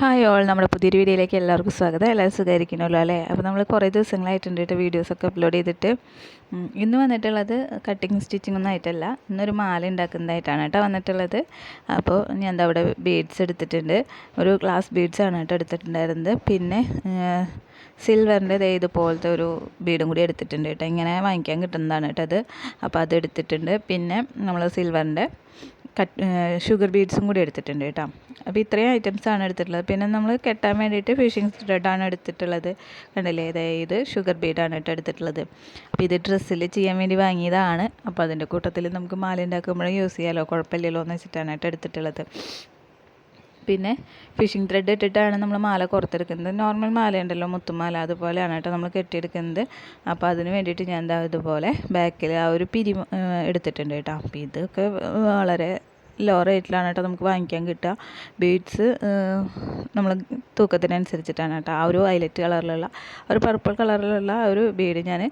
Hi all നമ്മുടെ പുതിയൊരു വീഡിയോയിലേക്ക് എല്ലാവർക്കും സ്വാഗതം. എല്ലാവരും സുഖമായിരിക്കണമല്ലോ അല്ലേ? അപ്പോൾ നമ്മൾ കുറേ ദിവസങ്ങളായിട്ടുണ്ട് കേട്ടോ വീഡിയോസൊക്കെ അപ്ലോഡ് ചെയ്തിട്ട്. ഇന്ന് വന്നിട്ടുള്ളത് കട്ടിങ് സ്റ്റിച്ചിങ് ഒന്നും ആയിട്ടല്ല. ഇന്നൊരു മാല ഉണ്ടാക്കുന്നതായിട്ടാണ് കേട്ടോ വന്നിട്ടുള്ളത്. അപ്പോൾ ഞാൻ എന്താ അവിടെ ബീഡ്സ് എടുത്തിട്ടുണ്ട്. ഒരു ഗ്ലാസ് ബീഡ്സ് ആണ് കേട്ടോ എടുത്തിട്ടുണ്ടായിരുന്നത്. പിന്നെ സിൽവറിന്റെ ഇതുപോലത്തെ ഒരു ബീഡും കൂടി എടുത്തിട്ടുണ്ട് കേട്ടോ. ഇങ്ങനെ വാങ്ങിക്കാൻ കിട്ടുന്നതാണ് കേട്ടോ അത്. അപ്പോൾ അത് എടുത്തിട്ടുണ്ട്. പിന്നെ നമ്മൾ സിൽവറിന്റെ കട്ട് ഷുഗർ ബീഡ്സും കൂടി എടുത്തിട്ടുണ്ട് കേട്ടോ. അപ്പോൾ ഇത്രയും ഐറ്റംസാണ് എടുത്തിട്ടുള്ളത്. പിന്നെ നമ്മൾ കെട്ടാൻ വേണ്ടിയിട്ട് ഫിഷിംഗ് ത്രെഡാണ് എടുത്തിട്ടുള്ളത്. കണ്ടില്ലേ? അതായത് ഷുഗർ ബീഡാണ് കേട്ടോ എടുത്തിട്ടുള്ളത്. അപ്പോൾ ഇത് ഡ്രസ്സിൽ ചെയ്യാൻ വേണ്ടി വാങ്ങിയതാണ്. അപ്പോൾ അതിന്റെ കൂട്ടത്തിൽ നമുക്ക് മാല ഉണ്ടാക്കുമ്പോഴും യൂസ് ചെയ്യാമല്ലോ കുഴപ്പമില്ലല്ലോ എന്ന് വെച്ചിട്ടാണ് കേട്ടോ എടുത്തിട്ടുള്ളത്. പിന്നെ ഫിഷിംഗ് ത്രെഡ് ഇട്ടിട്ടാണ് നമ്മൾ മാല പുറത്തെടുക്കുന്നത് നോർമൽ മാല ഉണ്ടല്ലോ മുത്തുമാല അതുപോലെയാണ് കേട്ടോ നമ്മൾ കെട്ടിയെടുക്കുന്നത്. അപ്പോൾ അതിന് വേണ്ടിയിട്ട് ഞാൻ എന്താ ഇതുപോലെ ബാക്കിൽ ആ ഒരു പിരി എടുത്തിട്ടുണ്ട് കേട്ടോ. അപ്പോൾ ഇതൊക്കെ വളരെ ലോ റേറ്റിലാണ് കേട്ടോ നമുക്ക് വാങ്ങിക്കാൻ കിട്ടുക. ബീഡ്സ് നമ്മൾ തൂക്കത്തിനനുസരിച്ചിട്ടാണ് കേട്ടോ. ആ ഒരു വയലറ്റ് കളറിലുള്ള ഒരു പർപ്പിൾ കളറിലുള്ള ഒരു ബീഡ് ഞാൻ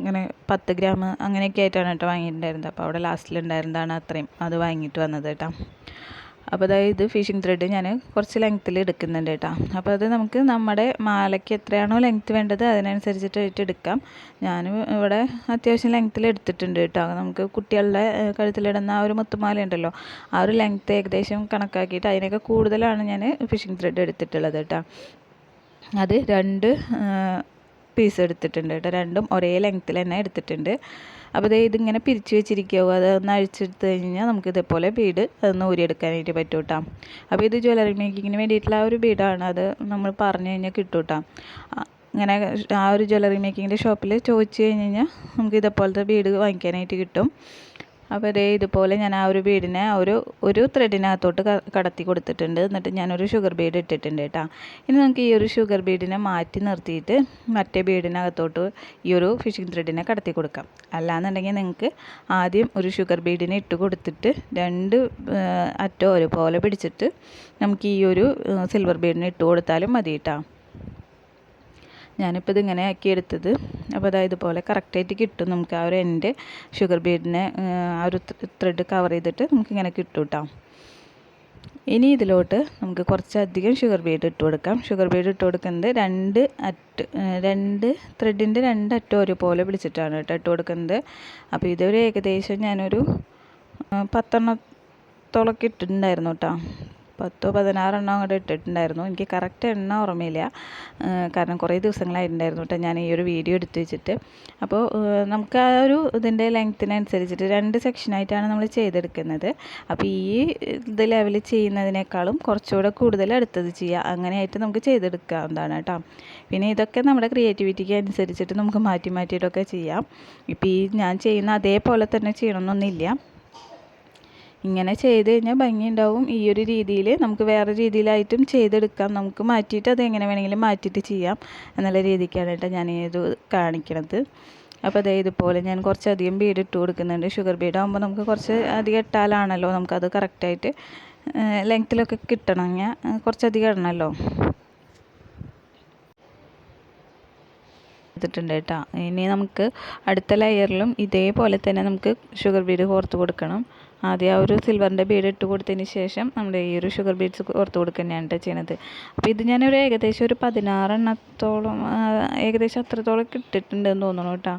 ഇങ്ങനെ പത്ത് ഗ്രാം അങ്ങനെയൊക്കെ ആയിട്ടാണ് കേട്ടോ വാങ്ങിയിട്ടുണ്ടായിരുന്നത്. അപ്പോൾ അവിടെ ലാസ്റ്റിലുണ്ടായിരുന്നതാണ് അത്രയും അത് വാങ്ങിയിട്ട് വന്നത് കേട്ടോ. അപ്പോൾ അതായത് ഫിഷിംഗ് ത്രെഡ് ഞാൻ കുറച്ച് ലെങ്ത്തിൽ എടുക്കുന്നുണ്ട് കേട്ടോ. അപ്പോൾ അത് നമുക്ക് നമ്മുടെ മാലയ്ക്ക് എത്രയാണോ ലെങ്ത്ത് വേണ്ടത് അതിനനുസരിച്ചിട്ട് എടുക്കാം. ഞാൻ ഇവിടെ അത്യാവശ്യം ലെങ്ത്തിൽ എടുത്തിട്ടുണ്ട് കേട്ടോ. നമുക്ക് കുട്ടികളുടെ കഴുത്തിലിടുന്ന ആ ഒരു മുത്തുമാല ഉണ്ടല്ലോ ആ ഒരു ലെങ്ത്ത് ഏകദേശം കണക്കാക്കിയിട്ട് അതിനൊക്കെ കൂടുതലാണ് ഞാൻ ഫിഷിംഗ് ത്രെഡ് എടുത്തിട്ടുള്ളത് കേട്ടോ. അത് രണ്ട് പീസ് എടുത്തിട്ടുണ്ട് കേട്ടോ. രണ്ടും ഒരേ ലെങ്ത്തിൽ തന്നെ എടുത്തിട്ടുണ്ട്. അപ്പോൾ ദേ ഇതിങ്ങനെ പിരിച്ച് വെച്ചിരിക്കുക അത് ഒന്ന് അഴിച്ചെടുത്ത് കഴിഞ്ഞാൽ നമുക്ക് ഇതേപോലെ ബീഡ് ഒന്ന് ഊരിയെടുക്കാനായിട്ട് പറ്റും കേട്ടോ. അപ്പോൾ ഇത് ജ്വല്ലറി മേക്കിങ്ങിന് വേണ്ടിയിട്ടുള്ള ആ ഒരു ബീഡാണ് അത് നമ്മൾ പറഞ്ഞു കഴിഞ്ഞാൽ കിട്ടും കേട്ടോ. ഇങ്ങനെ ആ ഒരു ജ്വല്ലറി മേക്കിങ്ങിന്റെ ഷോപ്പിൽ ചോദിച്ചു കഴിഞ്ഞ് കഴിഞ്ഞാൽ നമുക്ക് ഇതേപോലത്തെ ബീഡ് വാങ്ങിക്കാനായിട്ട് കിട്ടും. ദേ ഇതുപോലെ ഞാൻ ആ ഒരു ബീഡിനെ ഒരു ഒരു ത്രെഡിനകത്തോട്ട് കടത്തി കൊടുത്തിട്ടുണ്ട്. എന്നിട്ട് ഞാനൊരു ഷുഗർ ബീഡ് ഇട്ടിട്ടുണ്ട് കേട്ടോ. ഇനി നമുക്ക് ഈ ഒരു ഷുഗർ ബീഡിനെ മാറ്റി നിർത്തിയിട്ട് മറ്റേ ബീഡിനകത്തോട്ട് ഈ ഒരു ഫിഷിംഗ് ത്രെഡിനെ കടത്തി കൊടുക്കാം. അല്ലാന്നുണ്ടെങ്കിൽ നിങ്ങൾക്ക് ആദ്യം ഒരു ഷുഗർ ബീഡിനെ ഇട്ട് കൊടുത്തിട്ട് രണ്ട് അറ്റം ഒരുപോലെ പിടിച്ചിട്ട് നമുക്ക് ഈ ഒരു സിൽവർ ബീഡിനെ ഇട്ട് കൊടുത്താലും മതി കേട്ടോ. ഞാനിപ്പോൾ ഇതിങ്ങനെ ആക്കി എടുത്തത്. അപ്പോൾ അതായത് ഇതുപോലെ കറക്റ്റായിട്ട് കിട്ടും നമുക്ക് ആ ഒരു എന്റെ ഷുഗർ ബീഡിനെ ആ ഒരു ത്രെഡ് കവർ ചെയ്തിട്ട് നമുക്കിങ്ങനെ കിട്ടും കേട്ടോ ഇനി ഇതിലോട്ട് നമുക്ക് കുറച്ചധികം ഷുഗർ ബീഡ് ഇട്ട് കൊടുക്കാം. ഷുഗർ ബീഡ് ഇട്ട് കൊടുക്കുന്നത് രണ്ട് അറ്റ് രണ്ട് ത്രെഡിന്റെ രണ്ട് അറ്റം ഒരുപോലെ പിടിച്ചിട്ടാണ് കേട്ടോ ഇട്ട് കൊടുക്കുന്നത്. അപ്പോൾ ഇതൊരു ഏകദേശം ഞാനൊരു പത്തെണ്ണത്തോളൊക്കെ ഇട്ടിട്ടുണ്ടായിരുന്നു കേട്ടോ പത്തോ പതിനാറെണ്ണം അങ്ങോട്ട് ഇട്ടിട്ടുണ്ടായിരുന്നു. എനിക്ക് കറക്റ്റ് എണ്ണം ഓർമ്മയില്ല. കാരണം കുറേ ദിവസങ്ങളായിട്ടുണ്ടായിരുന്നു കേട്ടോ ഞാൻ ഈ ഒരു വീഡിയോ എടുത്ത് വെച്ചിട്ട്. അപ്പോൾ നമുക്ക് ആ ഒരു ഇതിന്റെ ലെങ്ത്തിനനുസരിച്ചിട്ട് രണ്ട് സെക്ഷനായിട്ടാണ് നമ്മൾ ചെയ്തെടുക്കുന്നത്. അപ്പോൾ ഈ ഇത് ലെവൽ ചെയ്യുന്നതിനേക്കാളും കുറച്ചുകൂടെ കൂടുതൽ അടുത്തത് ചെയ്യുക. അങ്ങനെയായിട്ട് നമുക്ക് ചെയ്തെടുക്കാവുന്നതാണ് കേട്ടോ. പിന്നെ ഇതൊക്കെ നമ്മുടെ ക്രിയേറ്റിവിറ്റിക്ക് അനുസരിച്ചിട്ട് നമുക്ക് മാറ്റി മാറ്റിയിട്ടൊക്കെ ചെയ്യാം. ഇപ്പോൾ ഈ ഞാൻ ചെയ്യുന്ന അതേപോലെ തന്നെ ചെയ്യണമെന്നൊന്നുമില്ല ഇങ്ങനെ ചെയ്ത് കഴിഞ്ഞാൽ ഭംഗിയുണ്ടാവും. ഈ ഒരു രീതിയിൽ നമുക്ക് വേറെ രീതിയിലായിട്ടും ചെയ്തെടുക്കാം. നമുക്ക് മാറ്റിയിട്ട് അത് എങ്ങനെ വേണമെങ്കിലും മാറ്റിയിട്ട് ചെയ്യാം എന്നുള്ള രീതിക്കാണ് കേട്ടോ ഞാൻ ഇത് കാണിക്കണത്. അപ്പോൾ അതേ ഇതുപോലെ ഞാൻ കുറച്ചധികം ബീഡ് ഇട്ട് കൊടുക്കുന്നുണ്ട്. ഷുഗർ ബീഡ് ആകുമ്പോൾ നമുക്ക് കുറച്ച് അധികം ഇട്ടാലാണല്ലോ നമുക്കത് കറക്റ്റായിട്ട് ലെങ്ത്തിലൊക്കെ കിട്ടണമെങ്കിൽ കുറച്ചധികം ഇടണമല്ലോ എടുത്തിട്ടുണ്ട് കേട്ടോ. ഇനി നമുക്ക് അടുത്ത ലെയറിലും ഇതേപോലെ തന്നെ നമുക്ക് ഷുഗർ ബീഡ് കോർത്ത് കൊടുക്കണം. ആദ്യം ആ ഒരു സിൽവറിന്റെ ബീഡ് ഇട്ട് കൊടുത്തതിന് ശേഷം നമ്മുടെ ഈ ഒരു ഷുഗർ ബീഡ്സ് കൊടുത്ത് കൊടുക്കുന്നതാണ് കേട്ടോ ചെയ്യണത് അപ്പോൾ ഇത് ഞാനൊരു ഏകദേശം ഒരു പതിനാറെണ്ണത്തോളം ഏകദേശം അത്രത്തോളം ഇട്ടിട്ടുണ്ടെന്ന് തോന്നുന്നു കേട്ടോ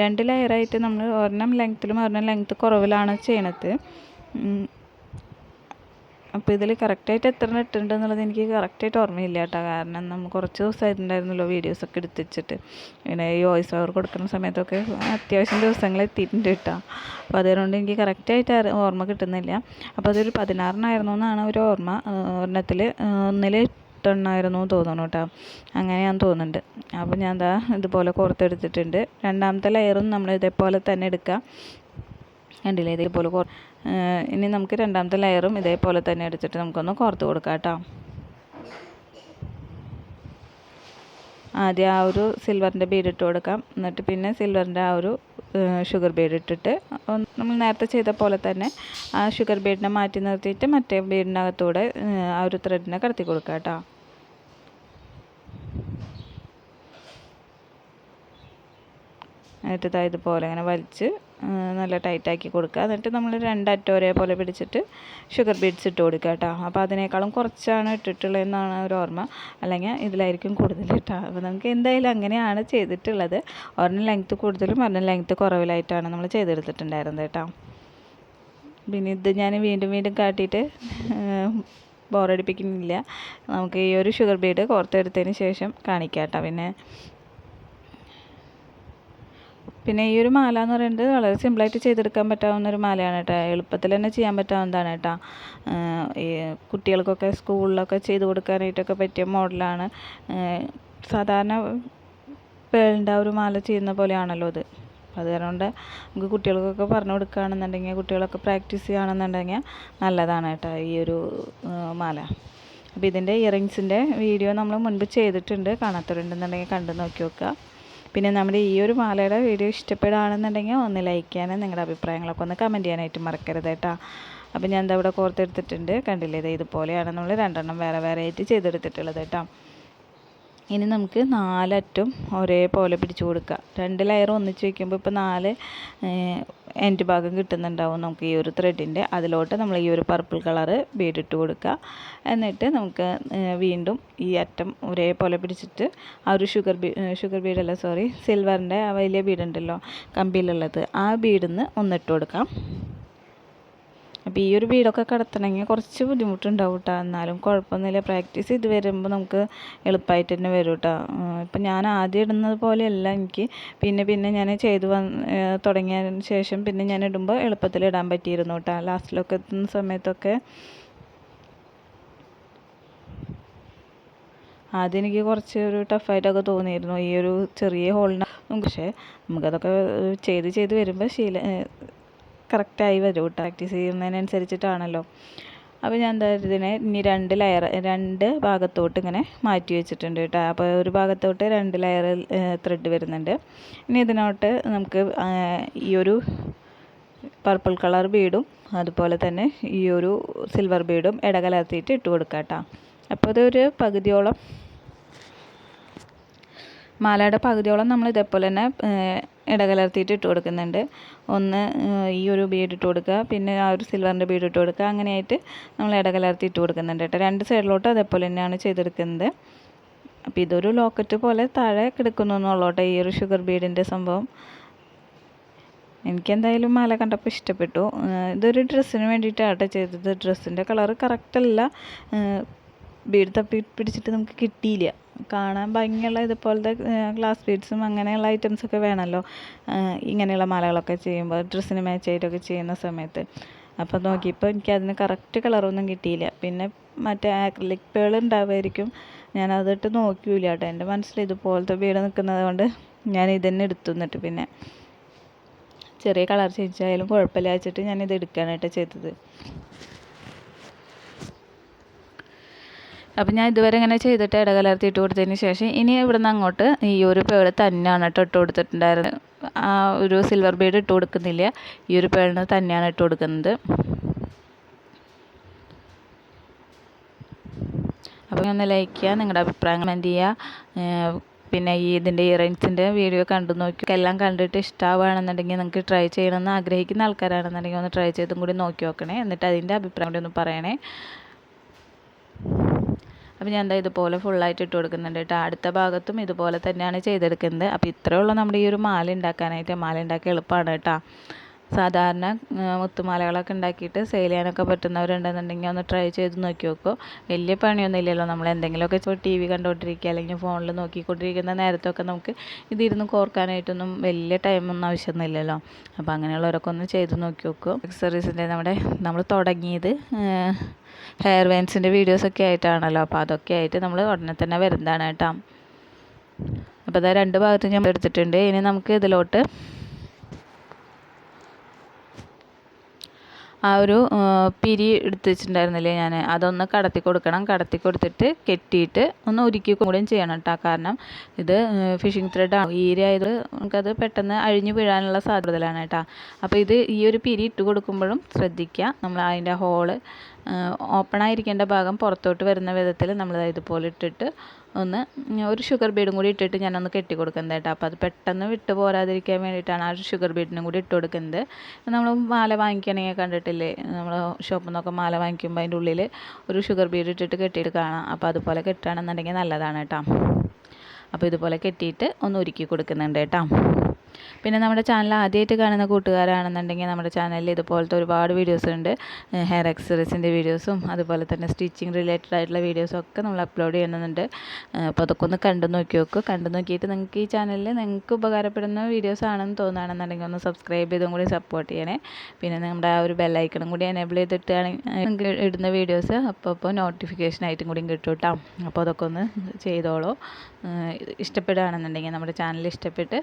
രണ്ട് ലെയറായിട്ട് നമ്മൾ ഒരെണ്ണം ലെങ്ത്തിലും ഒരെണ്ണം ലെങ്ത്ത് കുറവിലാണ് ചെയ്യണത്. അപ്പോൾ ഇതിൽ കറക്റ്റായിട്ട് എത്ര ഇട്ടിട്ടുണ്ട് എന്നുള്ളത് എനിക്ക് കറക്റ്റായിട്ട് ഓർമ്മയില്ല കേട്ടോ. കാരണം നമ്മൾ കുറച്ച് ദിവസമായിട്ടുണ്ടായിരുന്നല്ലോ വീഡിയോസൊക്കെ എടുത്ത് വെച്ചിട്ട്. പിന്നെ ഈ വോയിസ് ഓവർ കൊടുക്കുന്ന സമയത്തൊക്കെ അത്യാവശ്യം ദിവസങ്ങൾ എത്തിയിട്ടുണ്ട് കേട്ടോ. അപ്പോൾ അതുകൊണ്ട് എനിക്ക് കറക്റ്റായിട്ട് ഓർമ്മ കിട്ടുന്നില്ല. അപ്പോൾ അതൊരു പതിനാറിനായിരുന്നു എന്നാണ് ഒരു ഓർമ്മ. ഒരെണ്ണത്തിൽ ഒന്നിൽ എട്ടെണ്ണമായിരുന്നു തോന്നുന്നു കേട്ടോ. അങ്ങനെയാന്ന് തോന്നുന്നുണ്ട്. അപ്പോൾ ഞാൻ എന്താ ഇതുപോലെ കോർത്തെടുത്തിട്ടുണ്ട്. രണ്ടാമത്തെ ലെയറും നമ്മൾ ഇതേപോലെ തന്നെ എടുക്കാം. കണ്ടില്ലേ? ഇതേപോലെ കോർ ഇനി നമുക്ക് രണ്ടാമത്തെ ലെയറും ഇതേപോലെ തന്നെ എടുത്തിട്ട് നമുക്കൊന്ന് കോർത്ത് കൊടുക്കാം കേട്ടോ. ആദ്യം ആ ഒരു സിൽവറിന്റെ ബീഡ് ഇട്ട് കൊടുക്കാം. എന്നിട്ട് പിന്നെ സിൽവറിന്റെ ആ ഒരു ഷുഗർ ബീഡ് ഇട്ടിട്ട് നമ്മൾ നേരത്തെ ചെയ്ത പോലെ തന്നെ ആ ഷുഗർ ബീഡിനെ മാറ്റി നിർത്തിയിട്ട് മറ്റേ ബീഡിനകത്തൂടെ ആ ഒരു ത്രെഡിനെ കടത്തി കൊടുക്കാം കേട്ടോ. എന്നിട്ട് ഇതാ ഇതുപോലെ ഇങ്ങനെ വലിച്ച് നല്ല ടൈറ്റാക്കി കൊടുക്കുക. എന്നിട്ട് നമ്മൾ രണ്ടറ്റം ഒരേപോലെ പിടിച്ചിട്ട് ഷുഗർ ബീഡ്സ് ഇട്ട് കൊടുക്കുക കേട്ടോ. അപ്പോൾ അതിനേക്കാളും കുറച്ചാണ് ഇട്ടിട്ടുള്ളതെന്നാണ് ഒരു ഓർമ്മ. അല്ലെങ്കിൽ ഇതിലായിരിക്കും കൂടുതൽ കേട്ടോ. അപ്പോൾ നമുക്ക് എന്തായാലും അങ്ങനെയാണ് ചെയ്തിട്ടുള്ളത്. ഒരെണ്ണം ലെങ്ത്ത് കൂടുതലും ഒരെണ്ണം ലെങ്ത്ത് കുറവിലായിട്ടാണ് നമ്മൾ ചെയ്തെടുത്തിട്ടുണ്ടായിരുന്നത് കേട്ടോ. പിന്നെ ഇത് ഞാൻ വീണ്ടും വീണ്ടും കാട്ടിയിട്ട് ബോറടിപ്പിക്കുന്നില്ല നമുക്ക് ഈ ഒരു ഷുഗർ ബീഡ് കോർത്തെടുത്തതിന് ശേഷം കാണിക്കാം കേട്ടോ. പിന്നെ പിന്നെ ഈ ഒരു മാല എന്ന് പറയുന്നത് വളരെ സിമ്പിളായിട്ട് ചെയ്തെടുക്കാൻ പറ്റാവുന്ന ഒരു മാലയാണ് കേട്ടോ. എളുപ്പത്തിൽ തന്നെ ചെയ്യാൻ പറ്റാവുന്നതാണ് കേട്ടോ. ഈ കുട്ടികൾക്കൊക്കെ സ്കൂളിലൊക്കെ ചെയ്ത് കൊടുക്കാനായിട്ടൊക്കെ പറ്റിയ മോഡലാണ്. സാധാരണ പേളിന്റെ ഒരു മാല ചെയ്യുന്ന പോലെയാണല്ലോ ഇത് അത് കാരണം നമുക്ക് കുട്ടികൾക്കൊക്കെ പറഞ്ഞു കൊടുക്കുകയാണെന്നുണ്ടെങ്കിൽ കുട്ടികളൊക്കെ പ്രാക്ടീസ് ചെയ്യുകയാണെന്നുണ്ടെങ്കിൽ നല്ലതാണ് കേട്ടോ ഈ ഒരു മാല. അപ്പോൾ ഇതിന്റെ ഇയറിങ്സിന്റെ വീഡിയോ നമ്മൾ മുൻപ് ചെയ്തിട്ടുണ്ട്. കാണാത്തവരുണ്ടെന്നുണ്ടെങ്കിൽ കണ്ടു നോക്കി നോക്കുക പിന്നെ നമ്മുടെ ഈ ഒരു മാലയുടെ വീഡിയോ ഇഷ്ടപ്പെടുകയാണെന്നുണ്ടെങ്കിൽ ഒന്ന് ലൈക്ക് ചെയ്യാനും നിങ്ങളുടെ അഭിപ്രായങ്ങളൊക്കെ ഒന്ന് കമന്റ് ചെയ്യാനായിട്ട് മറക്കരുത് കേട്ടോ. അപ്പോൾ ഞാൻ എന്താ ഇവിടെ കോർത്തെടുത്തിട്ടുണ്ട്. കണ്ടില്ലേ ഇത് ഇതുപോലെയാണ് നമ്മൾ രണ്ടെണ്ണം വേറെ വേറെ ആയിട്ട് ചെയ്തെടുത്തിട്ടുള്ളത് കേട്ടോ. ഇനി നമുക്ക് നാലറ്റും ഒരേപോലെ പിടിച്ചു കൊടുക്കുക രണ്ട് ലെയർ ഒന്നിച്ച് വയ്ക്കുമ്പോൾ ഇപ്പോൾ നാല് എൻഡ് ഭാഗം കിട്ടുന്നുണ്ടാവും നമുക്ക് ഈ ഒരു ത്രെഡിന്റെ അതിലോട്ട് നമ്മൾ ഈ ഒരു പർപ്പിൾ കളറ് ബീഡിട്ട് കൊടുക്കുക. എന്നിട്ട് നമുക്ക് വീണ്ടും ഈ അറ്റം ഒരേപോലെ പിടിച്ചിട്ട് ആ ഒരു ഷുഗർ ബീ ഷുഗർ ബീഡല്ല സോറി സിൽവറിന്റെ ആ വലിയ ബീഡുണ്ടല്ലോ കമ്പിയിലുള്ളത് ആ ബീഡിൽ നിന്ന് ഒന്നിട്ട് കൊടുക്കാം. അപ്പോൾ ഈ ഒരു വീടൊക്കെ കിടത്തണമെങ്കിൽ കുറച്ച് ബുദ്ധിമുട്ടുണ്ടാവും കേട്ടോ എന്നാലും കുഴപ്പമൊന്നുമില്ല. പ്രാക്ടീസ് ചെയ്ത് വരുമ്പോൾ നമുക്ക് എളുപ്പമായിട്ട് തന്നെ വരും കേട്ടോ ഇപ്പം ഞാൻ ആദ്യം ഇടുന്നത് പോലെയല്ല എനിക്ക്. പിന്നെ പിന്നെ ഞാൻ ചെയ്ത് വന്ന് തുടങ്ങിയതിന് ശേഷം പിന്നെ ഞാൻ ഇടുമ്പോൾ എളുപ്പത്തിൽ ഇടാൻ പറ്റിയിരുന്നു കേട്ടോ ലാസ്റ്റിലൊക്കെ എത്തുന്ന സമയത്തൊക്കെ ആദ്യം എനിക്ക് കുറച്ച് ഒരു ടഫായിട്ടൊക്കെ തോന്നിയിരുന്നു. ഈ ഒരു ചെറിയ ഹോളിന് പക്ഷേ നമുക്കതൊക്കെ ചെയ്ത് ചെയ്ത് വരുമ്പോൾ ശീല കറക്റ്റായി വരും പ്രാക്ടീസ് ചെയ്യുന്നതിനനുസരിച്ചിട്ടാണല്ലോ. അപ്പോൾ ഞാൻ എന്താ ഇതിനെ ഇനി രണ്ട് ലെയർ രണ്ട് ഭാഗത്തോട്ട് ഇങ്ങനെ മാറ്റി വെച്ചിട്ടുണ്ട് കേട്ടോ അപ്പോൾ ഒരു ഭാഗത്തോട്ട് രണ്ട് ലെയർ ത്രെഡ് വരുന്നുണ്ട്. ഇനി ഇതിനോട്ട് നമുക്ക് ഈ ഒരു പർപ്പിൾ കളർ ബീഡും അതുപോലെ തന്നെ ഈ ഒരു സിൽവർ ബീഡും ഇടകലർത്തിയിട്ട് ഇട്ട് കൊടുക്കാം കേട്ടോ അപ്പോൾ ഇതൊരു പകുതിയോളം മാലയുടെ പകുതിയോളം നമ്മൾ ഇതേപോലെ തന്നെ ഇടകലർത്തിയിട്ട് ഇട്ട് കൊടുക്കുന്നുണ്ട്. ഒന്ന് ഈ ഒരു ബീഡ് ഇട്ട് കൊടുക്കുക. പിന്നെ ആ ഒരു സിൽവറിന്റെ ബീഡ് ഇട്ട് കൊടുക്കുക. അങ്ങനെയായിട്ട് നമ്മൾ ഇടകലർത്തി ഇട്ട് കൊടുക്കുന്നുണ്ട് കേട്ടോ. രണ്ട് സൈഡിലോട്ട് അതേപോലെ തന്നെയാണ് ചെയ്തെടുക്കുന്നത്. അപ്പോൾ ഇതൊരു ലോക്കറ്റ് പോലെ താഴെ കിടക്കുന്നു എന്നുള്ളോട്ടെ ഈ ഒരു ഷുഗർ ബീഡിന്റെ സംഭവം. എനിക്കെന്തായാലും മാല കണ്ടപ്പോൾ ഇഷ്ടപ്പെട്ടു. ഇതൊരു ഡ്രസ്സിന് വേണ്ടിയിട്ടാണ് ചെയ്തത്. ഡ്രസ്സിന്റെ കളറ് കറക്റ്റല്ല ബീഡ് തപ്പി പിടിച്ചിട്ട് നമുക്ക് കിട്ടിയില്ല. കാണാൻ ഭംഗിയുള്ള ഇതുപോലത്തെ ഗ്ലാസ് ബീഡ്സും അങ്ങനെയുള്ള ഐറ്റംസൊക്കെ വേണമല്ലോ ഇങ്ങനെയുള്ള മാലകളൊക്കെ ചെയ്യുമ്പോൾ ഡ്രസ്സിന് മാച്ച് ആയിട്ടൊക്കെ ചെയ്യുന്ന സമയത്ത്. അപ്പോൾ നോക്കിയപ്പോൾ എനിക്ക് അതിന് കറക്റ്റ് കളറൊന്നും കിട്ടിയില്ല. പിന്നെ മറ്റേ ആക്രിലിക് പേൾ ഉണ്ടാവുമായിരിക്കും. ഞാൻ അതിട്ട് നോക്കിയില്ല കേട്ടോ. എന്റെ മനസ്സിൽ ഇതുപോലത്തെ ബീഡ് നിൽക്കുന്നത് കൊണ്ട് ഞാൻ ഇതന്നെ എടുത്തു എന്നിട്ട് പിന്നെ ചെറിയ കളർ ചേഞ്ച് ആയാലും കുഴപ്പമില്ല വെച്ചിട്ട് ഞാൻ ഇത് എടുക്കാനായിട്ട് ചെയ്തത്. അപ്പം ഞാൻ ഇതുവരെ ഇങ്ങനെ ചെയ്തിട്ട് ഇടകലർത്തി ഇട്ട് കൊടുത്തതിന് ശേഷം ഇനി ഇവിടുന്ന് അങ്ങോട്ട് ഈ ഒരു പേൾ തന്നെയാണ് കേട്ടോ ഇട്ട് കൊടുത്തിട്ടുണ്ടായിരുന്നത് ആ ഒരു സിൽവർ ബീഡ് ഇട്ട് കൊടുക്കുന്നില്ല. ഈ ഒരു പേളിന് തന്നെയാണ് ഇട്ട് കൊടുക്കുന്നത്. അപ്പോൾ ഒന്ന് ലൈക്ക് ചെയ്യുക നിങ്ങളുടെ അഭിപ്രായം കമന്റ് ചെയ്യുക പിന്നെ ഈ ഇതിന്റെ ഇയറിങ്സിന്റെ വീഡിയോ കണ്ടു നോക്കി. എല്ലാം കണ്ടിട്ട് ഇഷ്ടമാവുകയാണെന്നുണ്ടെങ്കിൽ നിങ്ങൾക്ക് ട്രൈ ചെയ്യണമെന്ന് ആഗ്രഹിക്കുന്ന ആൾക്കാരാണെന്നുണ്ടെങ്കിൽ ഒന്ന് ട്രൈ ചെയ്തും കൂടി നോക്കി നോക്കണേ. എന്നിട്ട് അതിന്റെ അഭിപ്രായം കൂടി ഒന്ന് പറയണേ. അപ്പോൾ ഞാൻ എന്താ ഇതുപോലെ ഫുള്ളായിട്ട് ഇട്ട് കൊടുക്കുന്നുണ്ട് കേട്ടോ. അടുത്ത ഭാഗത്തും ഇതുപോലെ തന്നെയാണ് ചെയ്തെടുക്കുന്നത്. അപ്പോൾ ഇത്രയേ ഉള്ളൂ നമ്മുടെ ഈ ഒരു മാല ഉണ്ടാക്കാനായിട്ട്. മാല ഉണ്ടാക്കി എളുപ്പമാണ് കേട്ടോ. സാധാരണ മുത്തുമാലകളൊക്കെ ഉണ്ടാക്കിയിട്ട് സെയിൽ ചെയ്യാനൊക്കെ പറ്റുന്നവരുണ്ടെന്നുണ്ടെങ്കിൽ ഒന്ന് ട്രൈ ചെയ്ത് നോക്കി നോക്കൂ. വലിയ പണിയൊന്നും ഇല്ലല്ലോ. നമ്മൾ എന്തെങ്കിലുമൊക്കെ ഇപ്പോൾ ടി വി കണ്ടുകൊണ്ടിരിക്കുക അല്ലെങ്കിൽ ഫോണിൽ നോക്കിക്കൊണ്ടിരിക്കുന്ന നേരത്തൊക്കെ നമുക്ക് ഇതിരുന്ന് കോർക്കാനായിട്ടൊന്നും വലിയ ടൈമൊന്നും ആവശ്യമൊന്നുമില്ലല്ലോ അപ്പോൾ അങ്ങനെയുള്ളവരൊക്കെ ഒന്ന് ചെയ്ത് നോക്കി നോക്കൂ. എക്സസറീസിന്റെ നമ്മുടെ നമ്മൾ തുടങ്ങിയത് ഹെയർ വെയിൻസിന്റെ വീഡിയോസൊക്കെ ആയിട്ടാണല്ലോ. അപ്പോൾ അതൊക്കെ ആയിട്ട് നമ്മൾ ഉടനെ തന്നെ വരുന്നതാണ് കേട്ടോ. അപ്പോൾ അതാ രണ്ട് ഭാഗത്തും ഞാൻ എടുത്തിട്ടുണ്ട്. ഇനി നമുക്ക് ഇതിലോട്ട് ആ ഒരു പിരി എടുത്ത് വെച്ചിട്ടുണ്ടായിരുന്നില്ലേ ഞാൻ അതൊന്ന് കടത്തി കൊടുക്കണം. കടത്തി കൊടുത്തിട്ട് കെട്ടിയിട്ട് ഒന്ന് ഉരുക്കി കൂടെയും ചെയ്യണം കേട്ടോ കാരണം ഇത് ഫിഷിംഗ് ത്രെഡാണ് ഈരായത് നമുക്കത് പെട്ടെന്ന് അഴിഞ്ഞു വീഴാനുള്ള സാധ്യതയാണ് കേട്ടോ അപ്പോൾ ഇത് ഈ ഒരു പിരി ഇട്ട് കൊടുക്കുമ്പോഴും ശ്രദ്ധിക്കുക നമ്മൾ അതിന്റെ ഹോൾ ഓപ്പൺ ആയിരിക്കേണ്ട ഭാഗം പുറത്തോട്ട് വരുന്ന വിധത്തിൽ നമ്മൾ ഇതുപോലെ ഇട്ടിട്ട് ഒന്ന് ഒരു ഷുഗർ ബീഡും കൂടി ഇട്ടിട്ട് ഞാനൊന്ന് കെട്ടി കൊടുക്കുന്നത് കേട്ടോ. അപ്പോൾ അത് പെട്ടെന്ന് വിട്ട് പോരാതിരിക്കാൻ വേണ്ടിയിട്ടാണ് ആ ഒരു ഷുഗർ ബീഡിനും കൂടി ഇട്ട് കൊടുക്കുന്നത്. നമ്മൾ മാല വാങ്ങിക്കണമെങ്കിൽ കണ്ടിട്ടില്ലേ? നമ്മൾ ഷോപ്പിൽ നിന്നൊക്കെ മാല വാങ്ങിക്കുമ്പോൾ അതിന്റെ ഉള്ളിൽ ഒരു ഷുഗർ ബീഡ് ഇട്ടിട്ട് കെട്ടിയിട്ട് കാണാം അപ്പോൾ അതുപോലെ കെട്ടുകയാണെന്നുണ്ടെങ്കിൽ നല്ലതാണ് കേട്ടോ. അപ്പോൾ ഇതുപോലെ കെട്ടിയിട്ട് ഒന്ന് ഒരുക്കി കൊടുക്കുന്നുണ്ട് കേട്ടോ. പിന്നെ നമ്മുടെ ചാനൽ ആദ്യമായിട്ട് കാണുന്ന കൂട്ടുകാരാണെന്നുണ്ടെങ്കിൽ നമ്മുടെ ചാനലിൽ ഇതുപോലത്തെ ഒരുപാട് വീഡിയോസ് ഉണ്ട്. ഹെയർ എക്സസറീസിന്റെ വീഡിയോസും അതുപോലെ തന്നെ സ്റ്റിച്ചിങ് റിലേറ്റഡ് ആയിട്ടുള്ള വീഡിയോസും ഒക്കെ നമ്മൾ അപ്ലോഡ് ചെയ്യുന്നുണ്ട്. അപ്പോൾ അതൊക്കെ ഒന്ന് കണ്ടു നോക്കി നോക്കൂ. കണ്ടു നോക്കിയിട്ട് നിങ്ങൾക്ക് ഈ ചാനലിൽ നിങ്ങൾക്ക് ഉപകാരപ്പെടുന്ന വീഡിയോസ് ആണെന്ന് തോന്നുകയാണെന്നുണ്ടെങ്കിൽ ഒന്ന് സബ്സ്ക്രൈബ് ചെയ്തും കൂടി സപ്പോർട്ട് ചെയ്യണേ. പിന്നെ നമ്മുടെ ആ ഒരു ബെല്ലൈക്കണും കൂടി എനേബിൾ ചെയ്തിട്ടാണെങ്കിൽ നിങ്ങൾക്ക് ഇടുന്ന വീഡിയോസ് അപ്പോൾ അപ്പോൾ നോട്ടിഫിക്കേഷൻ ആയിട്ടും കൂടി കിട്ടും കേട്ടോ. അപ്പോൾ അതൊക്കെ ഒന്ന് ചെയ്തോളൂ. ഇഷ്ടപ്പെടുകയാണെന്നുണ്ടെങ്കിൽ നമ്മുടെ ചാനൽ ഇഷ്ടപ്പെട്ട്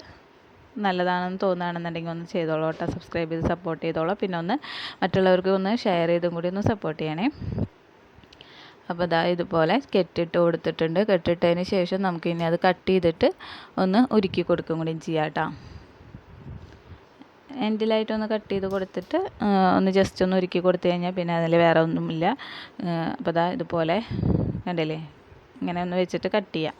നല്ലതാണെന്ന് തോന്നുകയാണെന്നുണ്ടെങ്കിൽ ഒന്ന് ചെയ്തോളൂ കേട്ടോ. സബ്സ്ക്രൈബ് ചെയ്ത് സപ്പോർട്ട് ചെയ്തോളൂ. പിന്നെ ഒന്ന് മറ്റുള്ളവർക്ക് ഒന്ന് ഷെയർ ചെയ്തും കൂടി ഒന്ന് സപ്പോർട്ട് ചെയ്യണേ. അപ്പോൾ ഇതാ ഇതുപോലെ കെട്ടിട്ട് കൊടുത്തിട്ടുണ്ട്. കെട്ടിട്ടതിന് ശേഷം നമുക്ക് ഇനി അത് കട്ട് ചെയ്തിട്ട് ഒന്ന് ഉരുക്കി കൊടുക്കും കൂടി ചെയ്യാം കേട്ടോ. എൻഡിലായിട്ടൊന്ന് കട്ട് ചെയ്ത് കൊടുത്തിട്ട് ഒന്ന് ജസ്റ്റ് ഒന്ന് ഉരുക്കി കൊടുത്തു കഴിഞ്ഞാൽ പിന്നെ അതിൽ വേറെ ഒന്നുമില്ല. അപ്പോൾ ഇതാ ഇതുപോലെ കണ്ടില്ലേ? ഇങ്ങനെ ഒന്ന് വെച്ചിട്ട് കട്ട് ചെയ്യാം.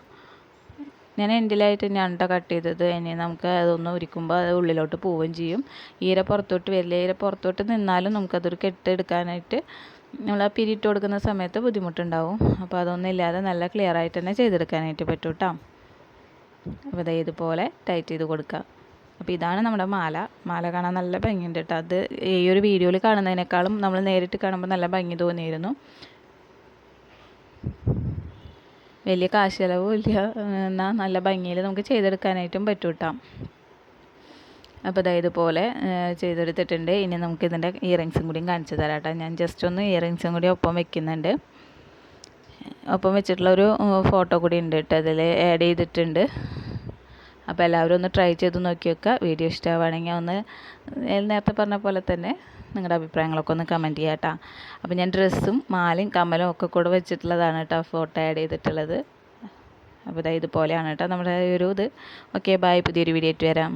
ഞാൻ എൻഡിലായിട്ട് തന്നെയാണ് കേട്ടോ കട്ട് ചെയ്തത്. ഇനി നമുക്ക് അതൊന്ന് ഉരിക്കുമ്പോൾ അത് ഉള്ളിലോട്ട് പോവുകയും ചെയ്യും. ഈര പുറത്തോട്ട് വരില്ല. ഈര പുറത്തോട്ട് നിന്നാലും നമുക്കതൊരു കെട്ടെടുക്കാനായിട്ട് നമ്മൾ ആ പിരിയിട്ട് കൊടുക്കുന്ന സമയത്ത് ബുദ്ധിമുട്ടുണ്ടാവും. അപ്പോൾ അതൊന്നും ഇല്ലാതെ നല്ല ക്ലിയർ ആയിട്ട് തന്നെ ചെയ്തെടുക്കാനായിട്ട് പറ്റും കേട്ടോ അപ്പോൾ അതായത് ഇതുപോലെ ടൈറ്റ് ചെയ്ത് കൊടുക്കുക അപ്പോൾ ഇതാണ് നമ്മുടെ മാല. മാല കാണാൻ നല്ല ഭംഗിയുണ്ട് കേട്ടോ അത് ഈ ഒരു വീഡിയോയിൽ കാണുന്നതിനേക്കാളും നമ്മൾ നേരിട്ട് കാണുമ്പോൾ നല്ല ഭംഗി തോന്നിയിരുന്നു. വലിയ കാശ് ചിലവും ഇല്ല. എന്നാൽ നല്ല ഭംഗിയിൽ നമുക്ക് ചെയ്തെടുക്കാനായിട്ടും പറ്റും കേട്ടോ അപ്പോൾ അതായത് ഇതുപോലെ ചെയ്തെടുത്തിട്ടുണ്ട്. ഇനി നമുക്ക് ഇതിന്റെ ഇയറിങ്സും കൂടിയും കാണിച്ചു തരാം കേട്ടോ ഞാൻ ജസ്റ്റ് ഒന്ന് ഇയറിങ്സും കൂടി ഒപ്പം വെക്കുന്നുണ്ട്. ഒപ്പം വെച്ചിട്ടുള്ളൊരു ഫോട്ടോ കൂടി ഉണ്ട് കേട്ടോ. അതിൽ ആഡ് ചെയ്തിട്ടുണ്ട്. അപ്പോൾ എല്ലാവരും ഒന്ന് ട്രൈ ചെയ്ത് നോക്കി വെക്കുക വീഡിയോ ഇഷ്ടമാവുകയാണെങ്കിൽ ഒന്ന് നേരത്തെ പറഞ്ഞ പോലെ തന്നെ നിങ്ങളുടെ അഭിപ്രായങ്ങളൊക്കെ ഒന്ന് കമന്റ് ചെയ്യാം കേട്ടോ അപ്പോൾ ഞാൻ ഡ്രസ്സും മാലയും കമ്മലും ഒക്കെ കൂടെ വെച്ചിട്ടുള്ളതാണ് കേട്ടോ ഫോട്ടോ ആഡ് ചെയ്തിട്ടുള്ളത്. അപ്പോൾ ഇതാ ഇതുപോലെയാണ് കേട്ടോ നമ്മുടെ ഒരു ഇത്. ഓക്കെ ബായ് പുതിയൊരു വീഡിയോ ആയിട്ട് വരാം.